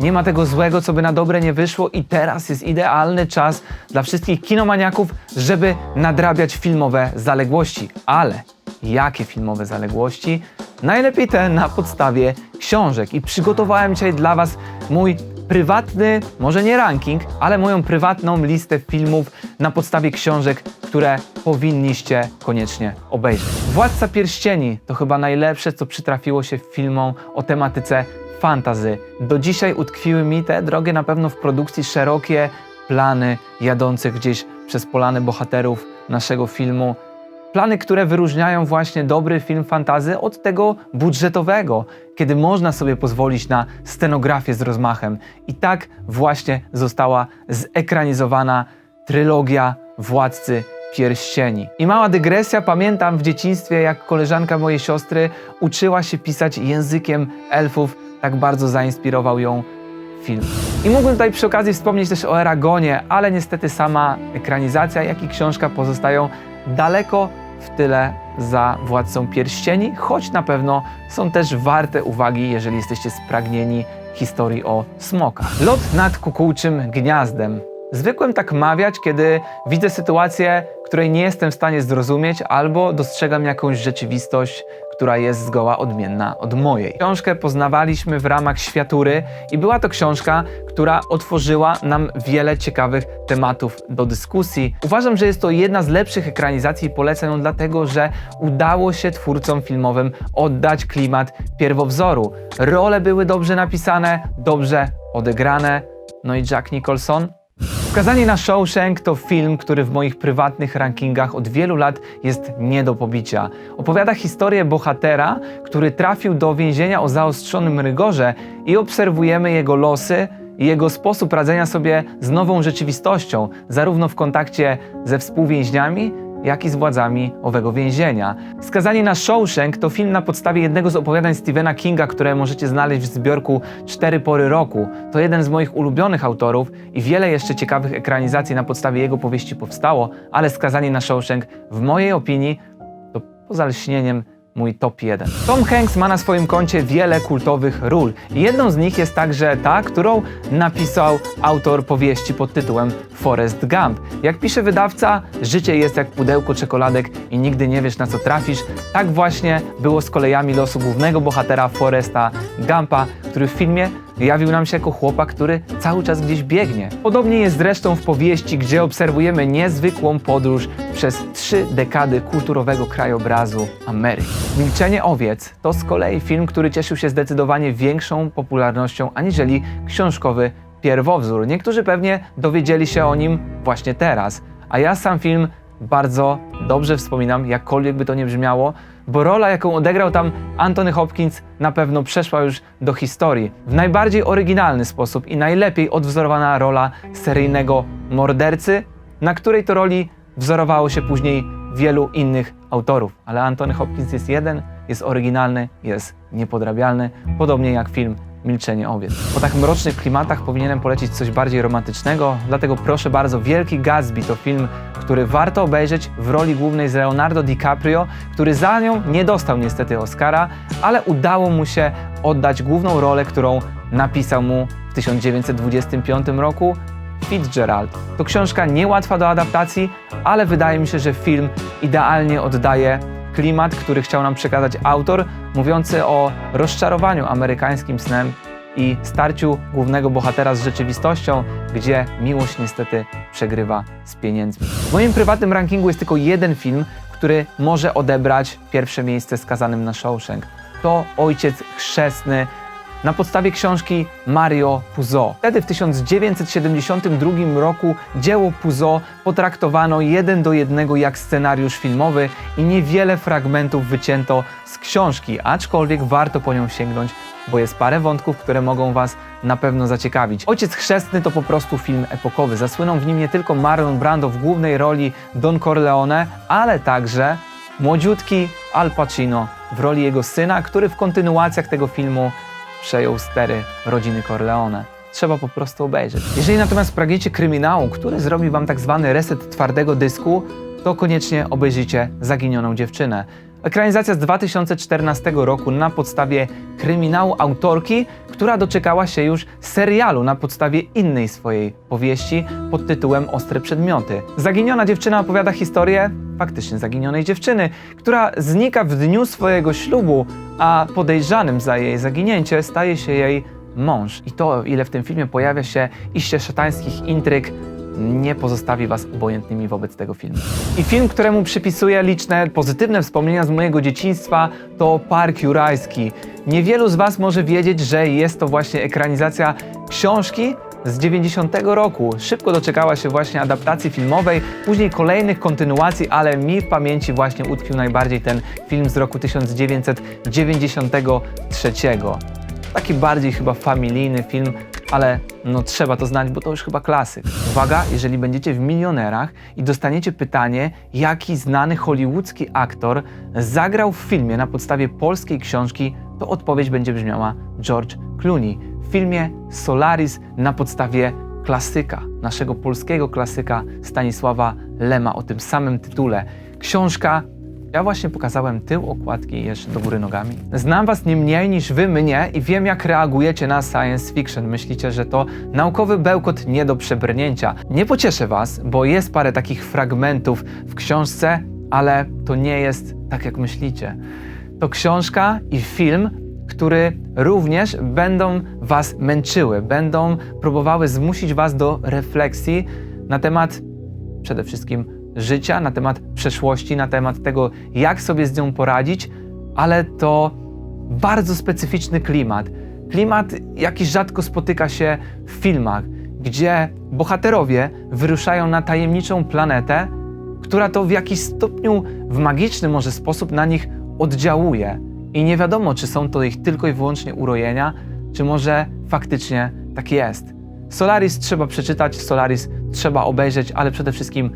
Nie ma tego złego, co by na dobre nie wyszło i teraz jest idealny czas dla wszystkich kinomaniaków, żeby nadrabiać filmowe zaległości. Ale jakie filmowe zaległości? Najlepiej te na podstawie książek i przygotowałem dzisiaj dla Was mój prywatny, może nie ranking, ale moją prywatną listę filmów na podstawie książek, które powinniście koniecznie obejrzeć. Władca Pierścieni to chyba najlepsze, co przytrafiło się filmom o tematyce fantazy. Do dzisiaj utkwiły mi te drogie na pewno w produkcji szerokie plany jadących gdzieś przez polany bohaterów naszego filmu. Plany, które wyróżniają właśnie dobry film fantazy od tego budżetowego, kiedy można sobie pozwolić na scenografię z rozmachem. I tak właśnie została zekranizowana trylogia Władcy Pierścieni. I mała dygresja, pamiętam w dzieciństwie, jak koleżanka mojej siostry uczyła się pisać językiem elfów, tak bardzo zainspirował ją film. I mógłbym tutaj przy okazji wspomnieć też o Eragonie, ale niestety sama ekranizacja, jak i książka pozostają daleko w tyle za Władcą Pierścieni, choć na pewno są też warte uwagi, jeżeli jesteście spragnieni historii o smokach. Lot nad kukułczym gniazdem. Zwykłem tak mawiać, kiedy widzę sytuację, której nie jestem w stanie zrozumieć, albo dostrzegam jakąś rzeczywistość, która jest zgoła odmienna od mojej. Książkę poznawaliśmy w ramach światury i była to książka, która otworzyła nam wiele ciekawych tematów do dyskusji. Uważam, że jest to jedna z lepszych ekranizacji i polecam ją dlatego, że udało się twórcom filmowym oddać klimat pierwowzoru. Role były dobrze napisane, dobrze odegrane. No i Jack Nicholson Skazanie na Shawshank to film, który w moich prywatnych rankingach od wielu lat jest nie do pobicia. Opowiada historię bohatera, który trafił do więzienia o zaostrzonym rygorze i obserwujemy jego losy i jego sposób radzenia sobie z nową rzeczywistością, zarówno w kontakcie ze współwięźniami, jak i z władzami owego więzienia. Skazanie na Shawshank to film na podstawie jednego z opowiadań Stephena Kinga, które możecie znaleźć w zbiorku Cztery pory roku. To jeden z moich ulubionych autorów i wiele jeszcze ciekawych ekranizacji na podstawie jego powieści powstało, ale Skazanie na Shawshank w mojej opinii to poza lśnieniem mój top 1. Tom Hanks ma na swoim koncie wiele kultowych ról. Jedną z nich jest także ta, którą napisał autor powieści pod tytułem Forrest Gump. Jak pisze wydawca, życie jest jak pudełko czekoladek i nigdy nie wiesz na co trafisz. Tak właśnie było z kolejami losu głównego bohatera Forresta Gumpa, który w filmie jawił nam się jako chłopak, który cały czas gdzieś biegnie. Podobnie jest zresztą w powieści, gdzie obserwujemy niezwykłą podróż przez trzy dekady kulturowego krajobrazu Ameryki. Milczenie owiec to z kolei film, który cieszył się zdecydowanie większą popularnością aniżeli książkowy pierwowzór. Niektórzy pewnie dowiedzieli się o nim właśnie teraz, a ja sam film bardzo dobrze wspominam, jakkolwiek by to nie brzmiało, bo rola, jaką odegrał tam Anthony Hopkins, na pewno przeszła już do historii. W najbardziej oryginalny sposób i najlepiej odwzorowana rola seryjnego mordercy, na której to roli wzorowało się później wielu innych autorów. Ale Anthony Hopkins jest jeden, jest oryginalny, jest niepodrabialny, podobnie jak film Milczenie owiec. Po tak mrocznych klimatach powinienem polecić coś bardziej romantycznego, dlatego proszę bardzo, Wielki Gatsby to film, który warto obejrzeć w roli głównej z Leonardo DiCaprio, który za nią nie dostał niestety Oscara, ale udało mu się oddać główną rolę, którą napisał mu w 1925 roku Fitzgerald. To książka niełatwa do adaptacji, ale wydaje mi się, że film idealnie oddaje klimat, który chciał nam przekazać autor, mówiący o rozczarowaniu amerykańskim snem i starciu głównego bohatera z rzeczywistością, gdzie miłość niestety przegrywa z pieniędzmi. W moim prywatnym rankingu jest tylko jeden film, który może odebrać pierwsze miejsce skazanym na Shawshank. To Ojciec Chrzestny na podstawie książki Mario Puzo. Wtedy w 1972 roku dzieło Puzo potraktowano jeden do jednego jak scenariusz filmowy i niewiele fragmentów wycięto z książki, aczkolwiek warto po nią sięgnąć, bo jest parę wątków, które mogą Was na pewno zaciekawić. Ojciec Chrzestny to po prostu film epokowy. Zasłynął w nim nie tylko Marlon Brando w głównej roli Don Corleone, ale także młodziutki Al Pacino w roli jego syna, który w kontynuacjach tego filmu przejął stery rodziny Corleone. Trzeba po prostu obejrzeć. Jeżeli natomiast pragniecie kryminału, który zrobi wam tak zwany reset twardego dysku, to koniecznie obejrzyjcie Zaginioną dziewczynę. Ekranizacja z 2014 roku na podstawie kryminału autorki, która doczekała się już serialu na podstawie innej swojej powieści pod tytułem Ostre Przedmioty. Zaginiona dziewczyna opowiada historię faktycznie zaginionej dziewczyny, która znika w dniu swojego ślubu, a podejrzanym za jej zaginięcie staje się jej mąż. I to, ile w tym filmie pojawia się iście szatańskich intryg, nie pozostawi Was obojętnymi wobec tego filmu. I film, któremu przypisuję liczne pozytywne wspomnienia z mojego dzieciństwa, to Park Jurajski. Niewielu z Was może wiedzieć, że jest to właśnie ekranizacja książki z 90 roku. Szybko doczekała się właśnie adaptacji filmowej, później kolejnych kontynuacji, ale mi w pamięci właśnie utkwił najbardziej ten film z roku 1993. Taki bardziej chyba familijny film, ale no trzeba to znać, bo to już chyba klasyk. Uwaga, jeżeli będziecie w Milionerach i dostaniecie pytanie, jaki znany hollywoodzki aktor zagrał w filmie na podstawie polskiej książki, to odpowiedź będzie brzmiała George Clooney. W filmie Solaris na podstawie klasyka, naszego polskiego klasyka Stanisława Lema o tym samym tytule. Książka ja właśnie pokazałem tył okładki jeszcze do góry nogami. Znam was nie mniej niż wy mnie i wiem jak reagujecie na science fiction. Myślicie, że to naukowy bełkot nie do przebrnięcia. Nie pocieszę was, bo jest parę takich fragmentów w książce, ale to nie jest tak jak myślicie. To książka i film, który również będą was męczyły, będą próbowały zmusić was do refleksji na temat przede wszystkim życia, na temat przeszłości, na temat tego, jak sobie z nią poradzić, ale to bardzo specyficzny klimat. Klimat, jaki rzadko spotyka się w filmach, gdzie bohaterowie wyruszają na tajemniczą planetę, która to w jakiś stopniu, w magiczny może sposób na nich oddziałuje. I nie wiadomo, czy są to ich tylko i wyłącznie urojenia, czy może faktycznie tak jest. Solaris trzeba przeczytać, Solaris trzeba obejrzeć, ale przede wszystkim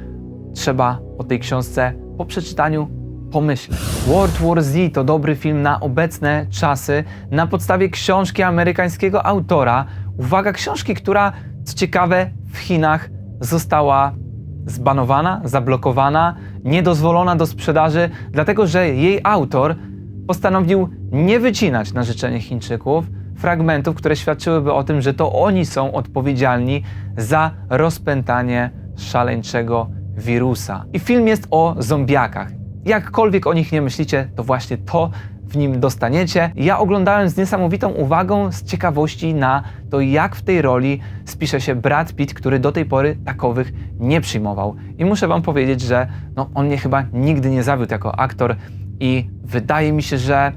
trzeba o tej książce po przeczytaniu pomyśleć. World War Z to dobry film na obecne czasy na podstawie książki amerykańskiego autora. Uwaga, książki, która co ciekawe w Chinach została zbanowana, zablokowana, niedozwolona do sprzedaży, dlatego że jej autor postanowił nie wycinać na życzenie Chińczyków fragmentów, które świadczyłyby o tym, że to oni są odpowiedzialni za rozpętanie szaleńczego wirusa. I film jest o zombiakach. Jakkolwiek o nich nie myślicie, to właśnie to w nim dostaniecie. Ja oglądałem z niesamowitą uwagą, z ciekawości na to, jak w tej roli spisze się Brad Pitt, który do tej pory takowych nie przyjmował. I muszę wam powiedzieć, że no, on mnie chyba nigdy nie zawiódł jako aktor i wydaje mi się, że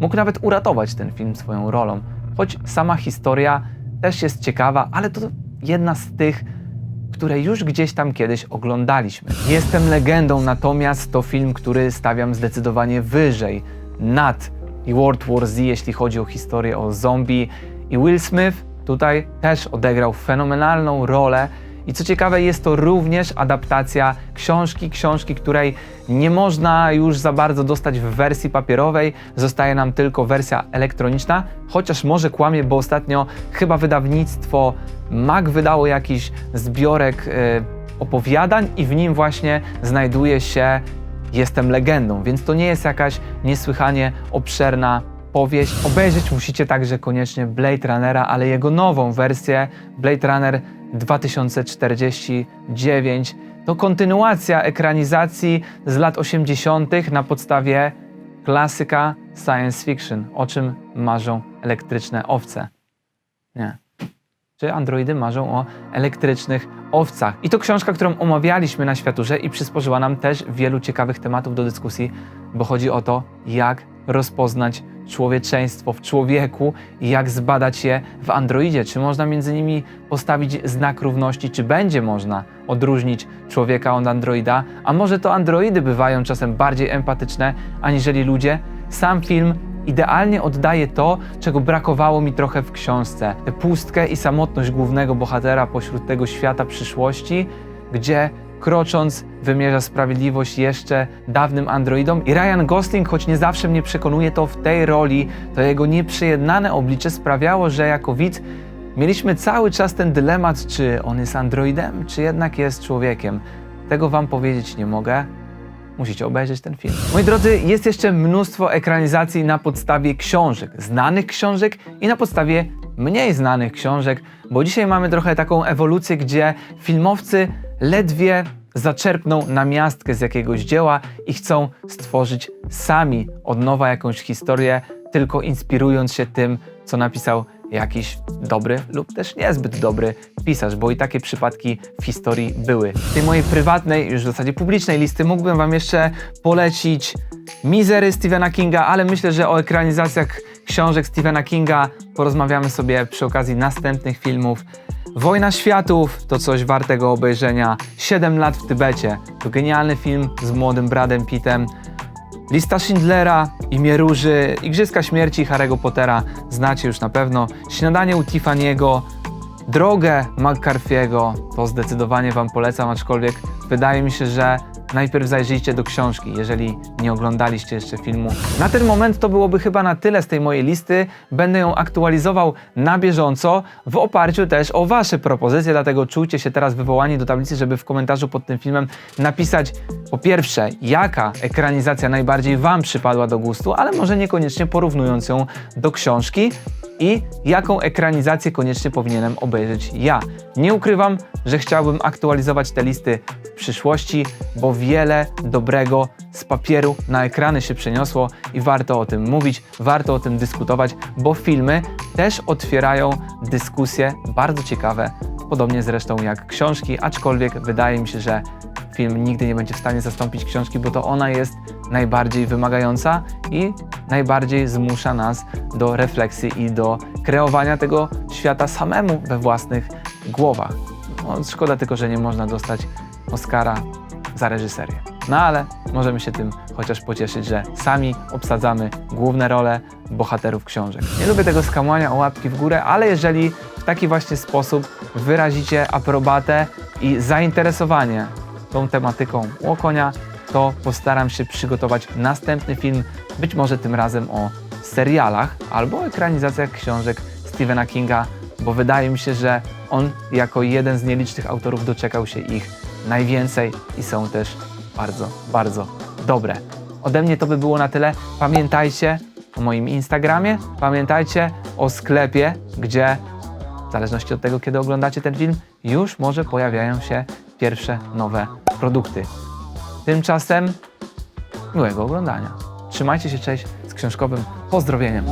mógł nawet uratować ten film swoją rolą. Choć sama historia też jest ciekawa, ale to jedna z tych które już gdzieś tam kiedyś oglądaliśmy. Jestem legendą, natomiast to film, który stawiam zdecydowanie wyżej nad i World War Z, jeśli chodzi o historię o zombie. I Will Smith tutaj też odegrał fenomenalną rolę i co ciekawe, jest to również adaptacja książki, książki, której nie można już za bardzo dostać w wersji papierowej, zostaje nam tylko wersja elektroniczna, chociaż może kłamie, bo ostatnio chyba wydawnictwo Mac wydało jakiś zbiorek y, opowiadań i w nim właśnie znajduje się Jestem legendą, więc to nie jest jakaś niesłychanie obszerna powieść. Obejrzeć musicie także koniecznie Blade Runnera, ale jego nową wersję Blade Runner 2049 to kontynuacja ekranizacji z lat 80. na podstawie klasyka science fiction, o czym marzą elektryczne owce. Nie. Czy androidy marzą o elektrycznych owcach? I to książka, którą omawialiśmy na światurze i przysporzyła nam też wielu ciekawych tematów do dyskusji, bo chodzi o to, jak rozpoznać człowieczeństwo w człowieku i jak zbadać je w androidzie. Czy można między nimi postawić znak równości, czy będzie można odróżnić człowieka od androida, a może to androidy bywają czasem bardziej empatyczne aniżeli ludzie? Sam film idealnie oddaje to, czego brakowało mi trochę w książce. Tę pustkę i samotność głównego bohatera pośród tego świata przyszłości, gdzie krocząc wymierza sprawiedliwość jeszcze dawnym androidom. I Ryan Gosling, choć nie zawsze mnie przekonuje to w tej roli, to jego nieprzejednane oblicze sprawiało, że jako widz mieliśmy cały czas ten dylemat, czy on jest androidem, czy jednak jest człowiekiem. Tego wam powiedzieć nie mogę. musicie obejrzeć ten film. Moi drodzy, jest jeszcze mnóstwo ekranizacji na podstawie książek, znanych książek i na podstawie mniej znanych książek, bo dzisiaj mamy trochę taką ewolucję, gdzie filmowcy ledwie zaczerpną namiastkę z jakiegoś dzieła i chcą stworzyć sami od nowa jakąś historię, tylko inspirując się tym, co napisał jakiś dobry lub też niezbyt dobry pisarz, bo i takie przypadki w historii były. Z tej mojej prywatnej, już w zasadzie publicznej listy mógłbym Wam jeszcze polecić Mizery Stephena Kinga, ale myślę, że o ekranizacjach książek Stephena Kinga porozmawiamy sobie przy okazji następnych filmów. Wojna Światów to coś wartego obejrzenia. 7 lat w Tybecie to genialny film z młodym Bradem Pittem. Lista Schindlera, Imię Róży, Igrzyska Śmierci Harry'ego Pottera znacie już na pewno. Śniadanie u Tiffany'ego, Drogę McCarthy'ego to zdecydowanie Wam polecam, aczkolwiek wydaje mi się, że najpierw zajrzyjcie do książki, jeżeli nie oglądaliście jeszcze filmu. Na ten moment to byłoby chyba na tyle z tej mojej listy. Będę ją aktualizował na bieżąco w oparciu też o Wasze propozycje, dlatego czujcie się teraz wywołani do tablicy, żeby w komentarzu pod tym filmem napisać po pierwsze, jaka ekranizacja najbardziej Wam przypadła do gustu, ale może niekoniecznie porównując ją do książki i jaką ekranizację koniecznie powinienem obejrzeć ja. Nie ukrywam, że chciałbym aktualizować te listy przyszłości, bo wiele dobrego z papieru na ekrany się przeniosło i warto o tym mówić, warto o tym dyskutować, bo filmy też otwierają dyskusje bardzo ciekawe, podobnie zresztą jak książki, aczkolwiek wydaje mi się, że film nigdy nie będzie w stanie zastąpić książki, bo to ona jest najbardziej wymagająca i najbardziej zmusza nas do refleksji i do kreowania tego świata samemu we własnych głowach. No, szkoda tylko, że nie można dostać Oscara za reżyserię. No ale możemy się tym chociaż pocieszyć, że sami obsadzamy główne role bohaterów książek. Nie lubię tego skamania o łapki w górę, ale jeżeli w taki właśnie sposób wyrazicie aprobatę i zainteresowanie tą tematyką Łokonia, to postaram się przygotować następny film, być może tym razem o serialach albo o ekranizacjach książek Stephena Kinga, bo wydaje mi się, że on jako jeden z nielicznych autorów doczekał się ich najwięcej i są też bardzo, bardzo dobre. Ode mnie to by było na tyle. Pamiętajcie o moim Instagramie, pamiętajcie o sklepie, gdzie w zależności od tego, kiedy oglądacie ten film, już może pojawiają się pierwsze nowe produkty. Tymczasem miłego oglądania. Trzymajcie się, cześć z książkowym pozdrowieniem.